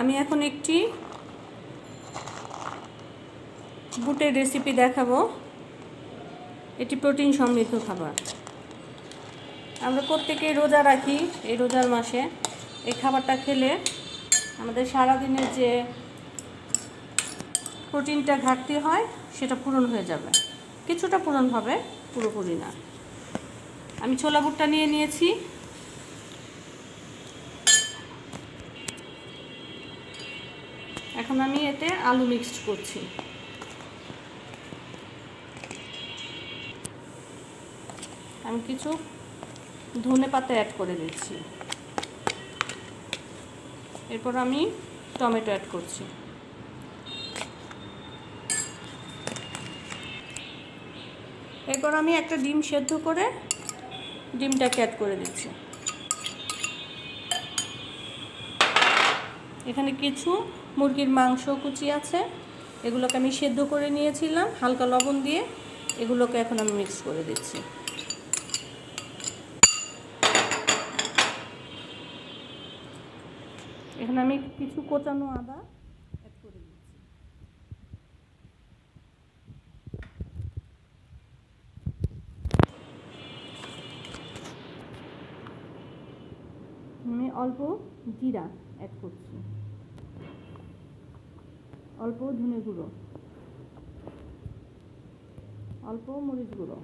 আমি এখন একটি বুটের রেসিপি দেখাবো। এটি প্রোটিন সমৃদ্ধ খাবার। আমরা প্রত্যেকেই রোজা রাখি এই রোজার মাসে। এই খাবারটা খেলে আমাদের সারাদিনের যে প্রোটিনটা ঘাটতি হয়, সেটা পূরণ হয়ে যাবে। কিছুটা পূরণ হবে, পুরোপুরি না। আমি ছোলা বুটটা নিয়ে নিয়েছি। এখন আমি এতে আলু মিক্সড করছি। আমি কিছু ধনে পাতা অ্যাড করে দিচ্ছি এরপর আমি টমেটো অ্যাড করছি। এরপর আমি একটা ডিম সেদ্ধ করে ডিমটাকে অ্যাড করে দিচ্ছি। এখানে কিছু মুরগির মাংস কুচি আছে। এগুলোকে আমি সেদ্ধ করে নিয়েছিলাম, হালকা লবণ দিয়ে। এগুলোকে এখন আমি মিক্স করে দিচ্ছি। এখানে আমি কিছু কোচানো আদা আমি অল্প জিরা অ্যাড করছি। অল্প ধনে গুঁড়ো। অল্প মরিচ গুঁড়ো।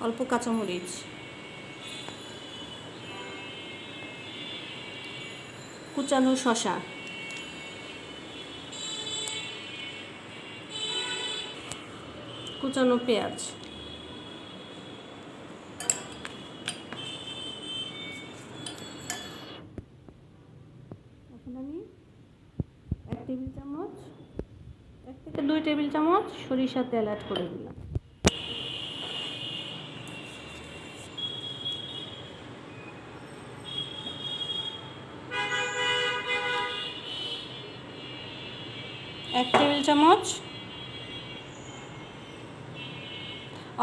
অল্প কাঁচামরিচ। কুচানো শশা কুচানো পেঁয়াজ। এখন আমি এক টেবিল চামচ, এক থেকে দুই টেবিল চামচ সরিষার তেল অ্যাড করে দিলাম। এক টেবিল চামচ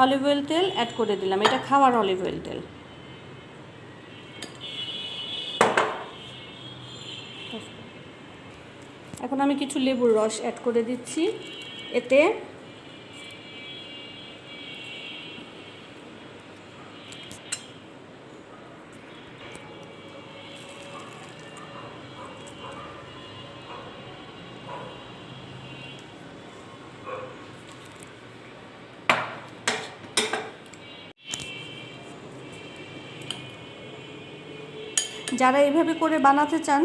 অলিভ অয়েল তেল অ্যাড করে দিলাম। এটা খাওয়ার অলিভ অয়েল তেল। এখন আমি কিছু লেবুর রস অ্যাড করে দিচ্ছি। এতে যারা এইভাবে করে বানাতে চান,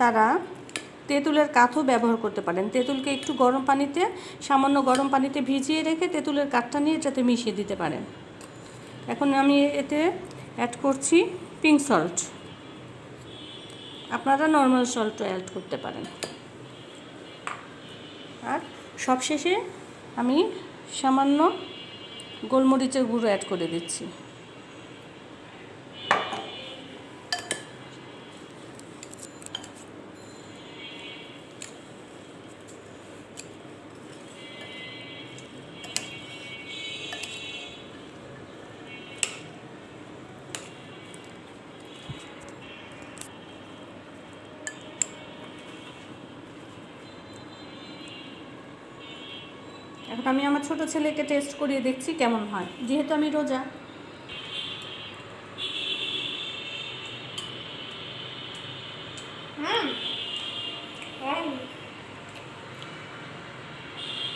তারা তেঁতুলের কাঠও ব্যবহার করতে পারেন। তেঁতুলকে একটু গরম পানিতে, সামান্য গরম পানিতে ভিজিয়ে রেখে তেঁতুলের কাঠটা নিয়ে এটাতে মিশিয়ে দিতে পারেন। এখন আমি এতে অ্যাড করছি পিঙ্ক সল্ট আপনারা নর্মাল সল্টও অ্যাড করতে পারেন। আর সবশেষে আমি সামান্য গোলমরিচের গুঁড়ো অ্যাড করে দিচ্ছি। এখন আমি আমার ছোট ছেলেকে টেস্ট করিয়ে দেখছি কেমন হয়। যেহেতু আমি রোজা।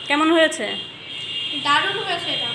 কেমন হয়েছে? দারুণ হয়েছে এটা।